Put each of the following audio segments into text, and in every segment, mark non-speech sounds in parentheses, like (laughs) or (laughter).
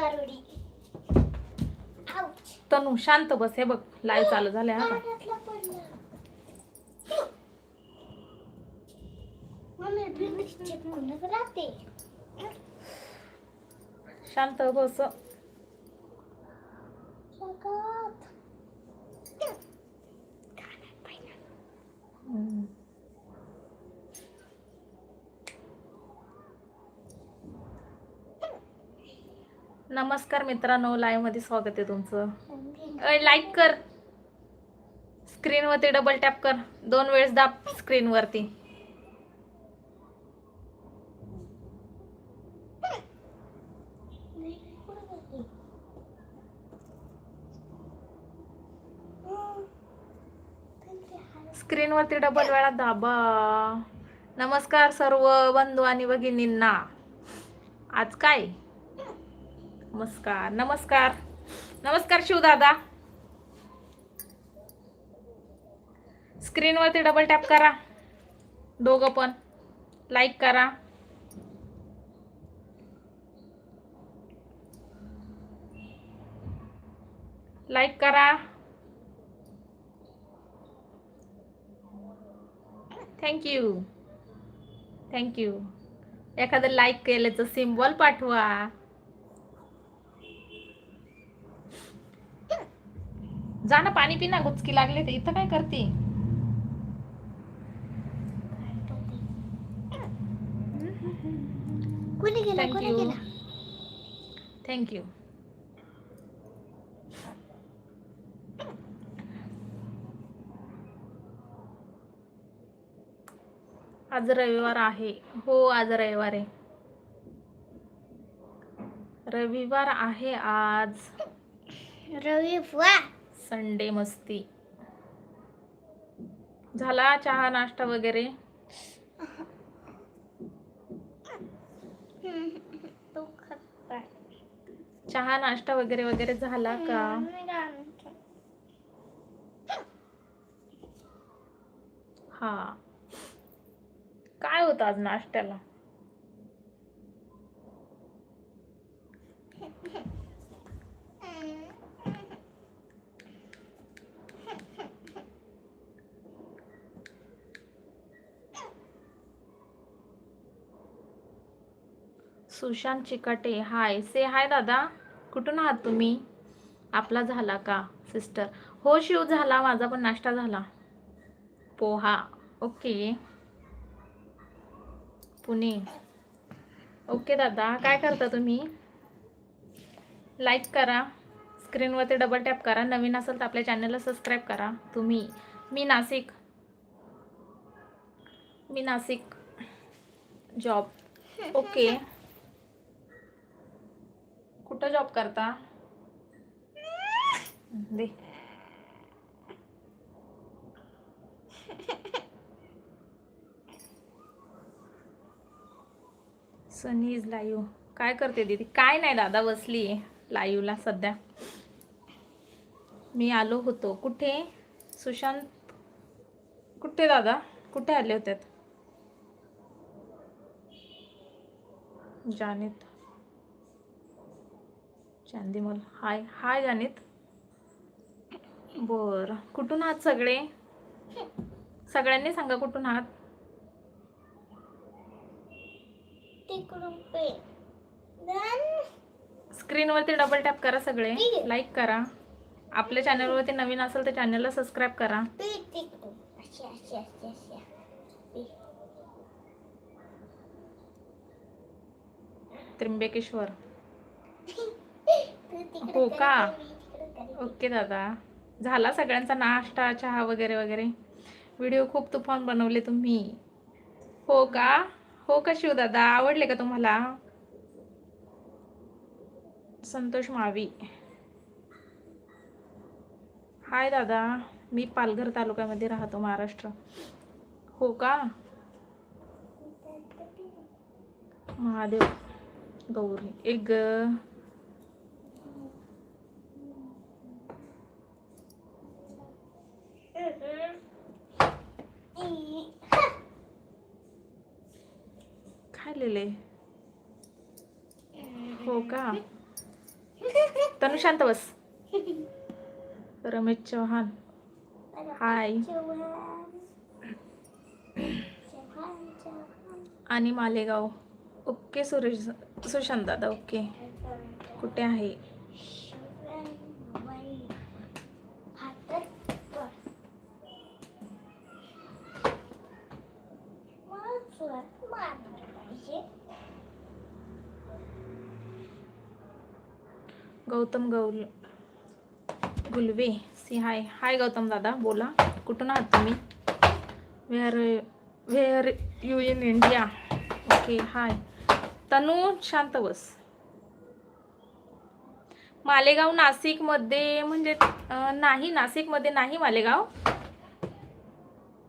दारुडी तनू शांत बस हे बघ लाईव्ह चालू झाले हा. शांत बस जगात हम्म. नमस्कार मित्रांनो लाईव्हमध्ये स्वागत आहे तुमचं. लाईक कर. स्क्रीन वरती डबल टॅप कर. दोन वेळेस दाब स्क्रीन वरती. स्क्रीन वरती डबल वेळा दाबा. नमस्कार सर्व बंधू आणि भगिनींना. आज काय? नमस्कार नमस्कार. नमस्कार शिवदादा स्क्रीनवरती डबल टॅप करा. दोघं पण. लाईक करा. लाईक करा. थँक्यू थँक्यू एखादं लाईक केल्याचं सिम्बॉल पाठवा. जा ना पाणी पिना गुचकी लागले ते इथं काय करते? थँक्यू थँक्यू आज रविवार आहे. हो आज रविवार आहे. रविवार आहे आज. रवी वा संडे मस्ती. झाला चहा नाश्ता वगैरे? चहा नाश्ता वगैरे वगैरे झाला का? हा. काय होतं आज नाश्त्याला? सुशांत चिकाटे. हाय. से हाय दादा. कुठून आहात तुम्ही? आपला झाला का सिस्टर हो शिव झाला. माझा पण नाश्ता झाला. पोहा. ओके पुणे. ओके दादा. काय करता तुम्ही? लाईक करा. स्क्रीनवरती डबल टॅप करा. नवीन असेल तर आपल्या चॅनलला सबस्क्राईब करा. तुम्ही. मी नाशिक मी नाशिक जॉब ओके कुठं जॉब करता? दे. सनी इज लाईव्ह काय करते दीदी? काय नाही दादा बसली आहे लाईव्हला सध्या. मी आलो होतो. कुठे? सुशांत. कुठे दादा? कुठे आले होते? जानेत. चांदीमल. हाय हाय जानित बर. कुठून आहात सगळे? सगळ्यांनी सांगा कुठून आहात? स्क्रीनवरती डबल टॅप करा सगळे. लाईक करा. आपल्या चॅनलवरती नवीन असेल तर चॅनलला सबस्क्राईब करा. त्र्यंबकेश्वर. हो का? ओके दादा. झाला सगळ्यांचा नाश्ता चहा वगैरे वगैरे? व्हिडिओ खूप तुफान बनवले तुम्ही. हो का? हो का शिव दादा? आवडले का तुम्हाला? संतोष मावी हाय दादा. मी पालघर तालुक्यामध्ये राहतो महाराष्ट्र. हो का? महादेव. गौरी. एक खाल्लेले हो का? तनु शांत बस. रमेश चव्हाण हाय आणि मालेगाव. ओके सुरेश सुशांत दादा ओके. कुठे आहे? गौतम गौल गुलवे सी हाय. हाय गौतम दादा बोला. कुठून आहात तुम्ही? Where where you in India okay hi Tanu शांत बस. मालेगाव नाशिकमध्ये म्हणजे नाही नाशिकमध्ये नाही मालेगाव.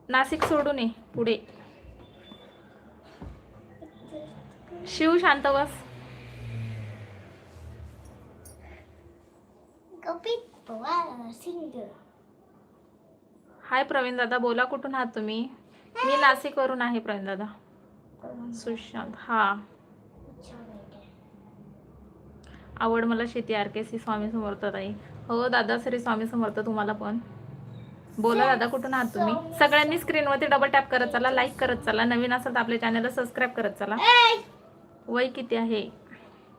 नाशिक सोडून ये पुढे. शिव शांत बस. हाय प्रवीण दादा बोला कुठून आहात तुम्ही? मी नाशिकवरून आहे प्रवीण दादा. सुशांत हा. आवड मला शेती आर के सी स्वामी समर्थ ताई. हो दादा श्री स्वामी समर्थ तुम्हाला पण. बोला दादा कुठून आहात तुम्ही? सगळ्यांनी स्क्रीनवरती डबल टॅप करत चला लाईक करत चला. नवीन असेल तर आपल्या चॅनलला सबस्क्राईब करत चला. वय किती आहे?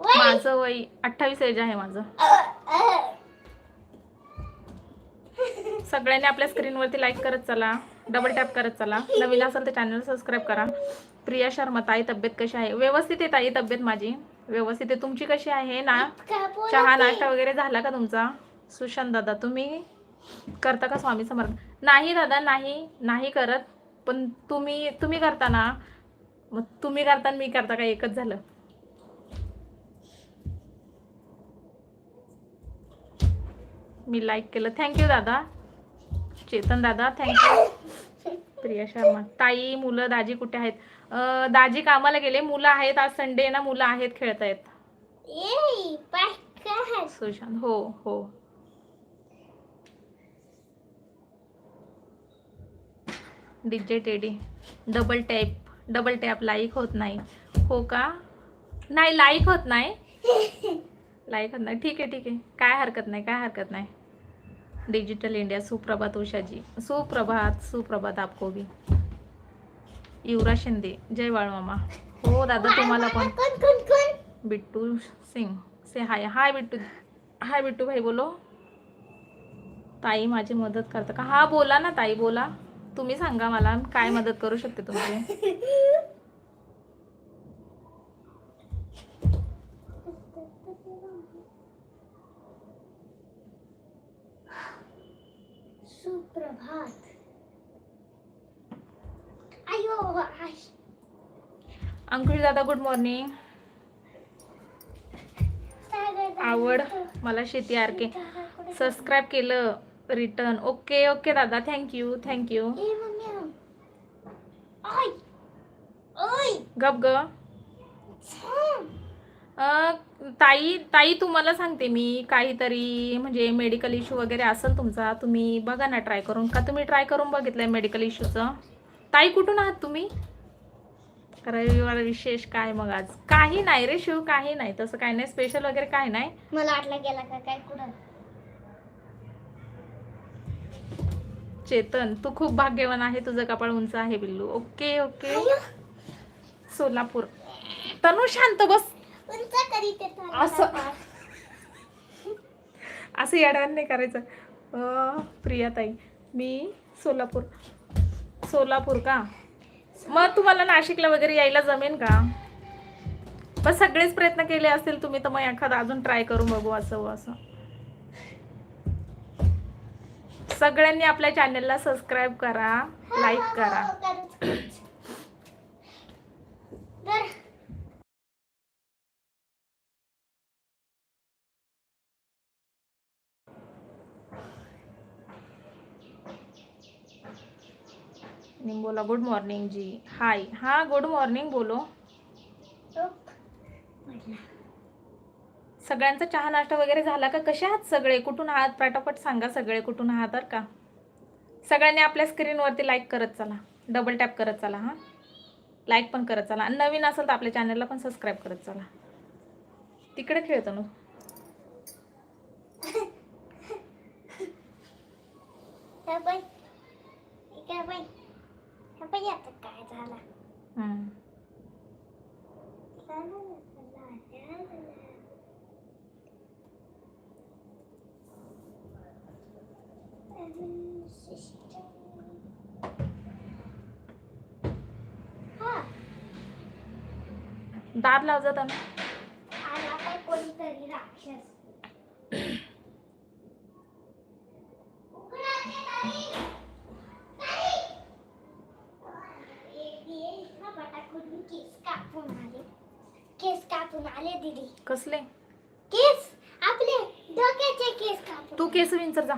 माझं वय अठ्ठावीस एज आहे माझं. सगळ्यांनी आपल्या स्क्रीनवरती लाईक करत चला डबल टॅप करत चला. नवीन असेल तर चॅनल सबस्क्राईब करा. प्रिया शर्मा ताई तब्येत कशी आहे? व्यवस्थित आहे ताई तब्येत माझी. व्यवस्थित आहे. तुमची कशी आहे? ना? चहा नाश्ता वगैरे झाला का तुमचा? सुशांत दादा तुम्ही करता का स्वामी समर्थ? नाही दादा नाही. नाही करत. पण तुम्ही तुम्ही करता ना. मग तुम्ही करता आणि मी करता का एकच झालं. मी लाईक केलं. थँक्यू दादा. चेतन दादा थँक्यू प्रिया शर्मा. ताई मुलं दाजी कुठे आहेत? दाजी कामाला गेले. मुलं आहेत. आज संडे ना मुलं आहेत खेळतायत ए पाय सुशांत. हो हो. DJ Teddy double tap double tap like होत नाही. हो का? नाही लाईक होत नाही. (laughs) लाईक होत नाही. ठीक आहे ठीक आहे. काय हरकत नाही काय हरकत नाही. डिजिटल इंडिया सुप्रभात उषाजी. सुप्रभात सुप्रभात आपको भी. युवराज शिंदे. जय बाळमामा हो दादा तुम्हाला पण. बिट्टू सिंग. से हाय हाय बिट्टू. हाय बिट्टू भाई बोलो. ताई माझी मदत करता का? हा बोला ना ताई बोला. तुम्ही सांगा मला काय मदत करू शकते तुमची सुप्रभात. अयो आय अंकुश दादा गुड मॉर्निंग आवड मला शेती आर के सबस्क्राईब केलं. रिटर्न ओके ओके दादा थँक्यू थँक्यू गप ग ताई ताई तुम्हाला सांगते मी काहीतरी म्हणजे मेडिकल इश्यू वगैरे असेल तुमचा तुम्ही बघा ना ट्राय करून. का तुम्ही ट्राय करून बघितलंय मेडिकल इश्यूचं ताई कुठून आहात तुम्ही? रविवार विशेष काय मग आज? काही नाही रे शिव काही नाही. तसं काही नाही. स्पेशल वगैरे काही नाही? मला वाटलं गेला का काय कुठं? चेतन तू खूप भाग्यवान आहे तुझं कपाळ उंच आहे बिल्लू. Okay okay. सोलापूर. तनु शांत बस. उंच करीत असं. असं येड्यान नाही करायचं. अं, प्रियाताई मी सोलापूर. सोलापूर का? मग तुम्हाला नाशिकला वगैरे यायला जमेन का? बस सगळेच प्रयत्न केले असतील तुम्ही तर मग एखादा अजून ट्राय करून बघू असं असं. सगळ्यांनी आपल्या चॅनलला सबस्क्राईब करा लाईक करा. तर बोला गुड मॉर्निंग जी. हाय. हा गुड मॉर्निंग बोलो. सगळ्यांचा चहा नाश्ता वगैरे झाला का? कसे आहात सगळे? कुठून आहात? पटापट सांगा सगळे कुठून आहात तर का? सगळ्यांनी आपल्या स्क्रीनवरती लाईक करत चला. डबल टॅप करत चला हां. लाईक पण करत चला. आणि नवीन असेल तर आपल्या चॅनलला पण सबस्क्राईब करत चला. तिकडे खेळतो ना. काय झालं हम्म. ला, ला, ला, ला, ला, ला, ला. अजून sister. हा, दार लाव जात आला काय कोणीतरी राक्षस उघडा ते दारी. दारी. एक हा केस कापून आले. केस कापून आले दिदी. कसले? केस? आपले डोक्याचे केस कापून. तू केस विंचर जा.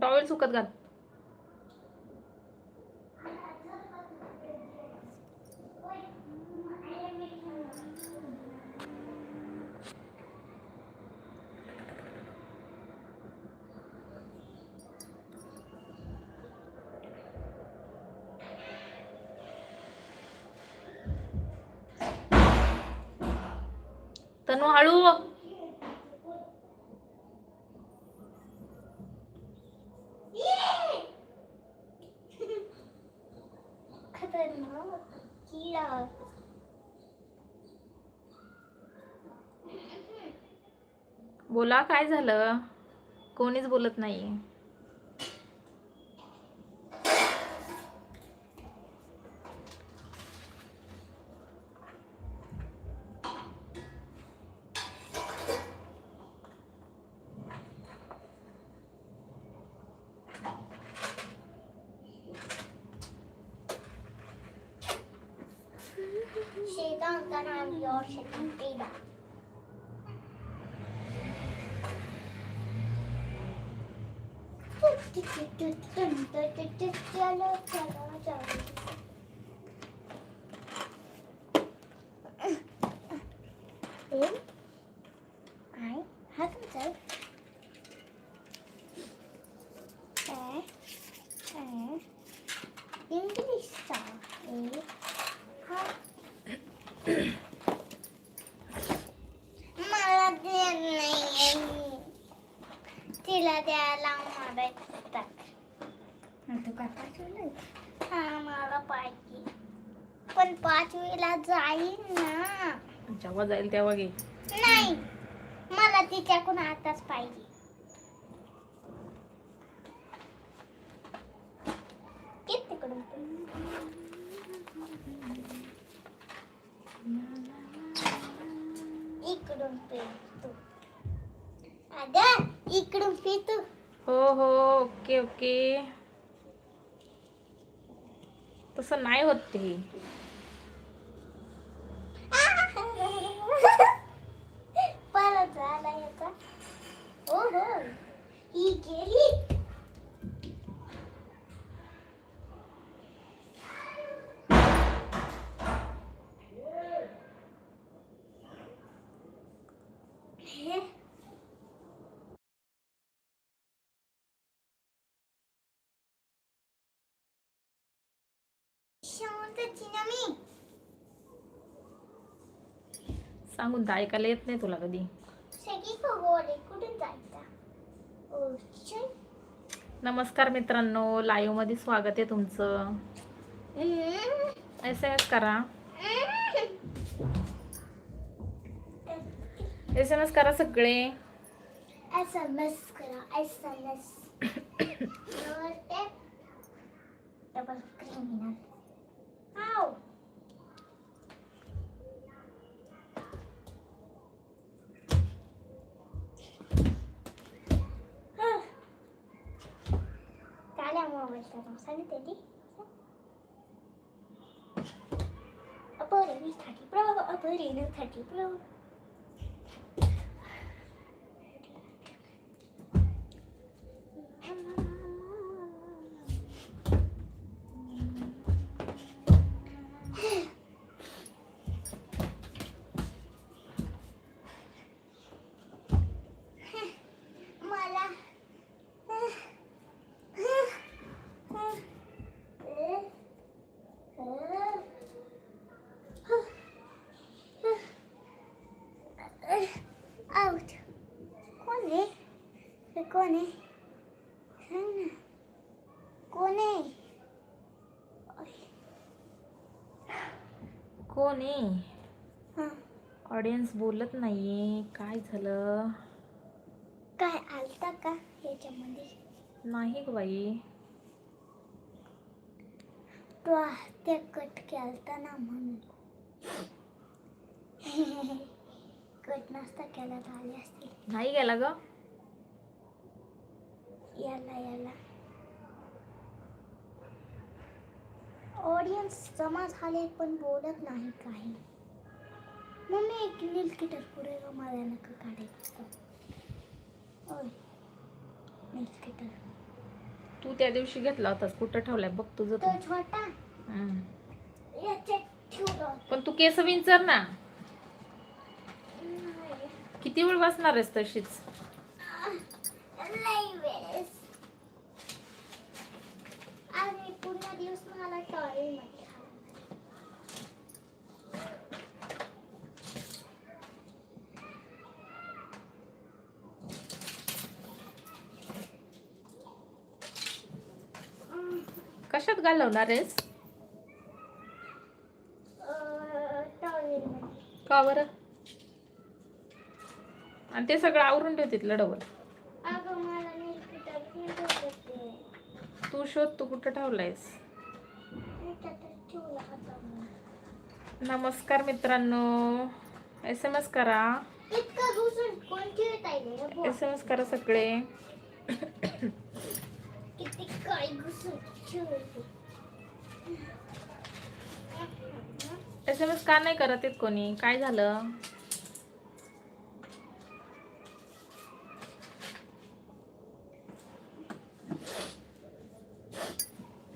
टॉवेल सुकत घाल. तनु हळू. बोला काय झालं? कोणीच बोलत नाही शैतान का नाम भी और शैतान पेड़ा चलो चलो चलो एम आई हाथ में चल ए ए इंग्लिश सा ए हा मला ते नाही तिला द्यायला मारायचं तू काय पाठवलं हा मला पाहिजे पण पाचवीला जाईल ना जेव्हा जाईल तेव्हा घे. नाही मला तिच्याकडून आताच पाहिजे. इकडून पे तू अगं इकडून पे तू हो हो ओके ओके. तसं नाही होत ते परत झाला याचा हो हो ही गेली हे शांतची ना मी सांगून तर ऐकायला येत नाही तुला कधी. नमस्कार मित्रांनो लाईव्हमध्ये स्वागत आहे तुमचं. एस एम एस करा. एस एम एस करा सगळे. एस एम एस करा S M S double criminal Kalya मोबाईलचा नाव सांगते ती Oppo Reno thirty Pro Oppo Reno thirty Pro कोण आहे? सांग ना. कोण आहे? कोण आहे? ऑडियन्स बोलत नाहीये. काय झालं? काय आलता का ह्याच्यामध्ये नाही ग बाई. तो त्या कट केलता ना म्हणून. (laughs) कट नसता केला तर आले असतील. नाही गेला ग. याला याला ऑडियन्स जमा झाले पण बोलत नाही काही मम्मी एक नील किटर पुरे मला नका काढायचं ओय नील किटर तू त्या दिवशी घेतला होतास कुठं ठेवलाय? बघ तुझं तो. छोटा. पण तू केस विंचर ना. किती वेळ बसणार आहेस तशीच? आज मी पूर्ण दिवस मला टॉयलेट कशात घालवणार आहेस? का बरं? आणि ते सगळं आवरून ठेवतील लढवलं तू शोध तू कुठं ठेवलायस. नमस्कार मित्रांनो. एस एम एस करा? एस एम एस करा सगळे. एस एम एस का नाही करत आहेत कोणी? काय झालं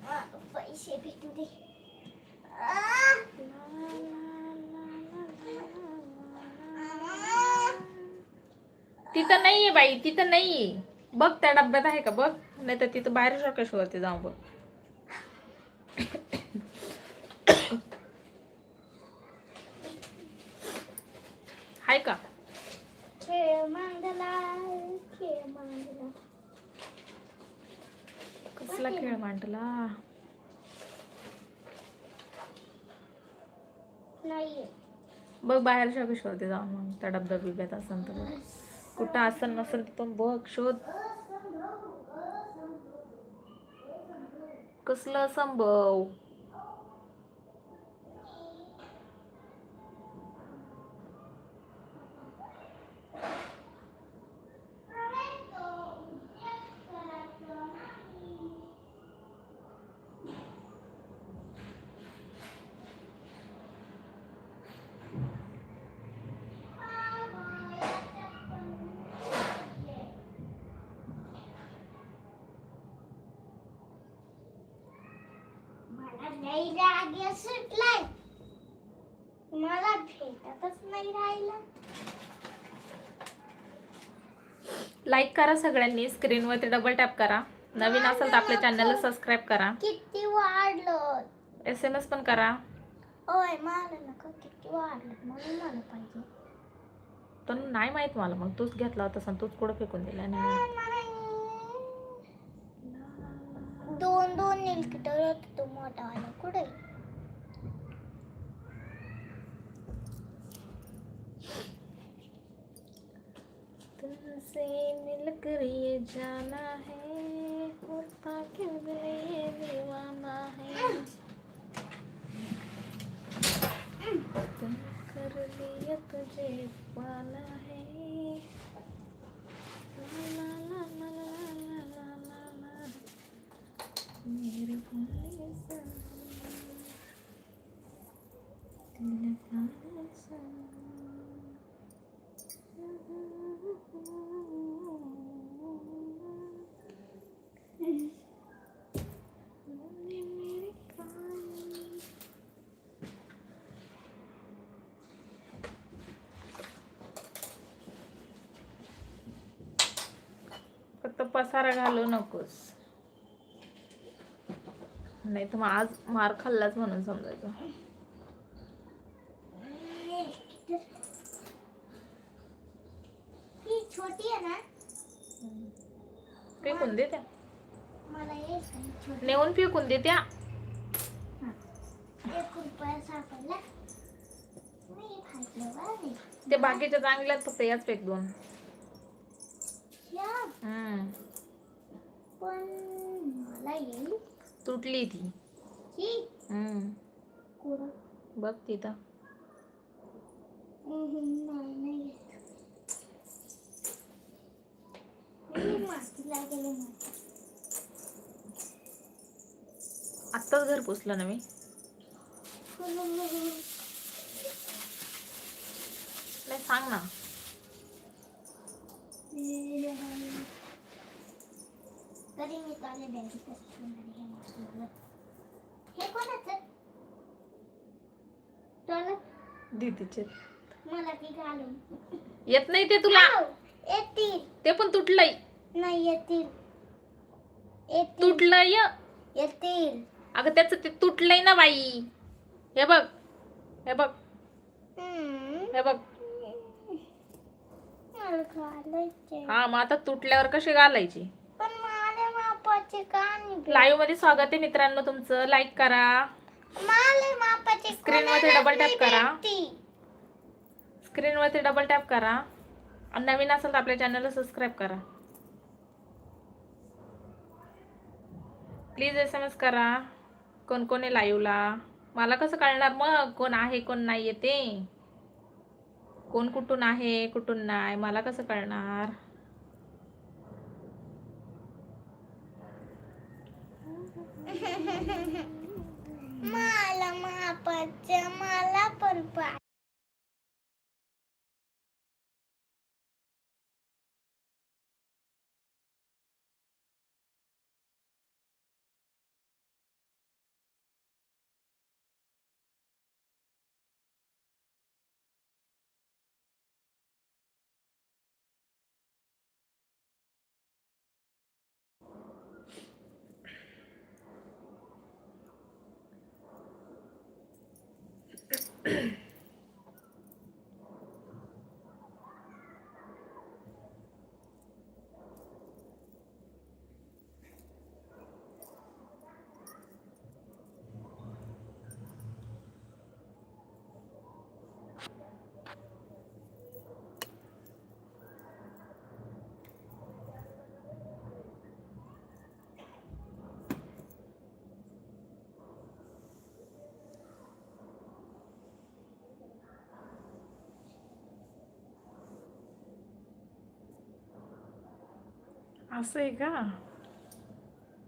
आ, पैसे भेटू दे आ, तिथं नाहीये बाई तिथं नाहीये बघ त्या डब्यात आहे का बघ. नाही तर तिथं बाहेर शोकेशवरती जाऊ बघ. हाय का? कसला खेळ मांडला? बघ बाहेर शोकेशवरती जाऊ मग त्या डब्या बिब्यात असेल तर बघ. कुठं असेल नसेल तिथून बघ शोध. कसलं संभव राग सुटलाय मला भेटतच नाही राहिला. लाईक करा सगळ्यांनी स्क्रीनवरती डबल टॅप करा. नवीन असेल तर आपल्या चॅनलला सबस्क्राईब करा. किती वाढलं? एस एम एस पण करा. ओय मला नका किती वाढलं? म्हणून मला पाहिजे. तर नाही माहीत मला मग तूच घेतला होता तूच कुठं फेकून दिला नाही दोन दोन निलकिटर होत तो मोठा वाला कुठे तुमसे मिलकर ये जाना है होता क्यों दिल ये दीवाना है तुम कर लिया तुझे पाना है ला ला ला ला ला फक्त पसारा घालू नकोस नाही तर मग आज मार खाल्लाच म्हणून समजायचं. छोटी आहे ना. फेकून दे त्या? मला एक नेऊन फेकून दे त्या. ते बाकीच्या चांगल्यात फक्त याच फेक दोन. पण मला येईल. तुटली ती. हम्म. बघ तिथं. आत्ताच घर पुसलं ना मी. नाही सांग ना. तरी मी काल बँकेत हे मागवलं. कोणाचं? तुला दीदीचे. मला ती घालून. येत नाही ते तुला. आव, येतील. ते पण तुटलंय. नाही येतील. येतील. तुटलंय. येतील. अगं त्याचं ते तुटलंय ना बाई. हे बघ. हे बघ. हम्म, हे बघ. मला घालायचे हा मग आता तुटल्यावर कशी घालायची? मापाचे का नाही लाईव्हमध्ये स्वागत आहे मित्रांनो तुमचं. लाईक करा. मला मापाचे कोणालाच double tap नाही करा. भेटती. स्क्रीनवरती डबल टॅप करा. आणि नवीन असेल तर आपल्या चॅनलला सबस्क्राईब करा. प्लीज एस एम एस करा. कोण कोण आहे लाईव्हला मला कसं कळणार मग? कोण आहे कोण नाही आहे ते? कोण कुठून आहे कुठून नाही? मला कसं कळणार? (laughs) मला मापाच्या मला पण पाहिजे असं आहे का